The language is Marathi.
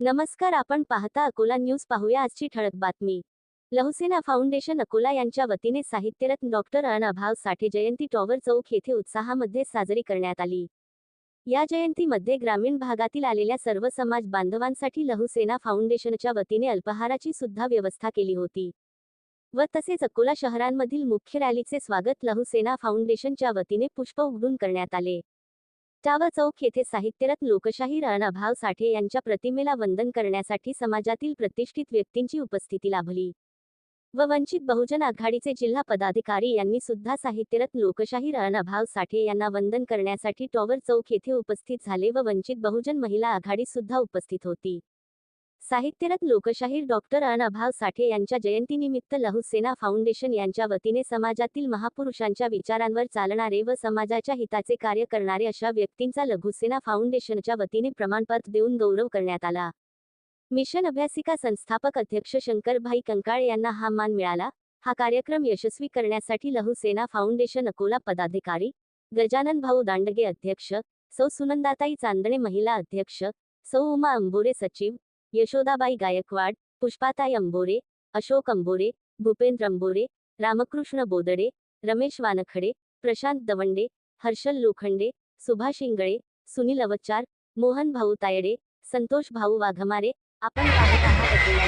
नमस्कार आपण पाहता अकोला न्यूज. पाहूया आजची ठळक बातमी. लहुसेना फाउंडेशन अकोला यांच्या वतीने साहित्यरत्न डॉक्टर अभाव साठे जयंती टॉवर चौक येथे उत्साहामध्ये साजरी करण्यात आली. या जयंतीमध्ये ग्रामीण भागातील आलेल्या सर्व समाज बांधवांसाठी लहुसेना फाउंडेशनच्या वतीने अल्पहाराची सुद्धा व्यवस्था केली होती. व तसेच अकोला शहरांमधील मुख्य रॅलीचे स्वागत लहुसेना फाउंडेशनच्या वतीने पुष्प उघडून करण्यात आले. टावर चौक येथे साहित्यरत लोकशाहीर अभाव साठे यांच्या प्रतिमेला वंदन करण्यासाठी समाजातील प्रतिष्ठित व्यक्तींची उपस्थिती लाभली. व वंचित बहुजन आघाडीचे जिल्हा पदाधिकारी यांनी सुद्धा साहित्यरत लोकशाहीर अभाव साठे यांना वंदन करण्यासाठी टॉवर चौक येथे उपस्थित झाले व वंचित बहुजन महिला आघाडी सुद्धा उपस्थित होती. साहित्यरत लोकशाहीर डॉक्टर अभाव साठे यांच्या जयंतीनिमित्त लहुसेना फाउंडेशन यांच्या वतीने समाजातील महापुरुषांच्या विचारांवर चालणारे व समाजाच्या हिताचे कार्य करणारे अशा व्यक्तींचा लघुसेना फाउंडेशनच्या वतीने प्रमाणपत्र देऊन गौरव करण्यात आला. मिशन अभ्यासिका संस्थापक अध्यक्ष शंकरभाई कंकाळे यांना हा मान मिळाला. हा कार्यक्रम यशस्वी करण्यासाठी लहुसेना फाउंडेशन अकोला पदाधिकारी गजानन भाऊ दांडगे अध्यक्ष सौ सुनंदाताई चांदणे महिला अध्यक्ष सौ उमा अंबोरे सचिव यशोदाबाई गायकवाड पुष्पाताई अंबोरे अशोक अंबोरे भूपेंद्र अंबोरे रामकृष्ण बोदडे रमेश वानखडे प्रशांत दवंडे हर्षल लोखंडे सुभाष इंगळे सुनील अवचार मोहन भाऊ तायडे संतोष भाऊ वाघमारे आपण पाहत आहात